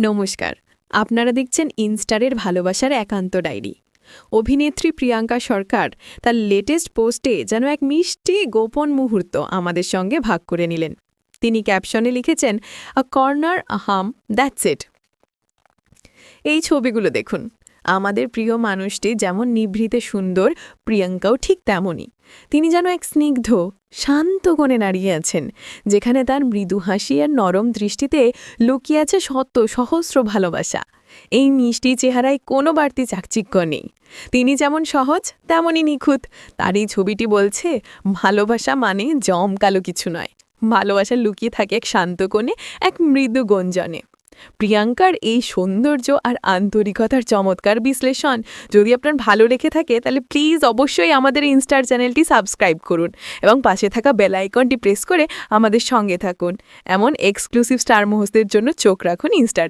নমস্কার। আপনারা দেখছেন ইনস্টারের ভালোবাসার একান্ত ডায়েরি। অভিনেত্রী প্রিয়াঙ্কা সরকার তার লেটেস্ট পোস্টে যেন এক মিষ্টি গোপন মুহূর্ত আমাদের সঙ্গে ভাগ করে নিলেন। তিনি ক্যাপশনে লিখেছেন আ কর্নার আহাম দ্যাটস ইট এই ছবিগুলো দেখুন। আমাদের প্রিয় মানুষটি যেমন নিভৃতে সুন্দর, প্রিয়াঙ্কাও ঠিক তেমনই। তিনি যেন এক স্নিগ্ধ, শান্ত কোণে দাঁড়িয়ে আছেন, যেখানে তার মৃদু হাসি আর নরম দৃষ্টিতে লুকিয়ে আছে শত সহস্র ভালোবাসা। এই মিষ্টি চেহারায় কোনো বাড়তি চাকচিক্য নেই। তিনি যেমন সহজ, তেমনই নিখুঁত। তার এই ছবিটি বলছে, ভালোবাসা মানে জমকালো কিছু নয়। ভালোবাসা লুকিয়ে থাকে এক শান্ত কোণে, এক মৃদু গঞ্জনে। প্রিয়াঙ্কার এই সৌন্দর্য আর আন্তরিকতার চমৎকার বিশ্লেষণ যদি আপনার ভালো রেখে থাকে, তাহলে প্লিজ অবশ্যই আমাদের ইনস্টার চ্যানেলটি সাবস্ক্রাইব করুন এবং পাশে থাকা বেল আইকনটি প্রেস করে আমাদের সঙ্গে থাকুন। এমন এক্সক্লুসিভ স্টার মুহূর্তের জন্য চোখ রাখুন ইনস্টার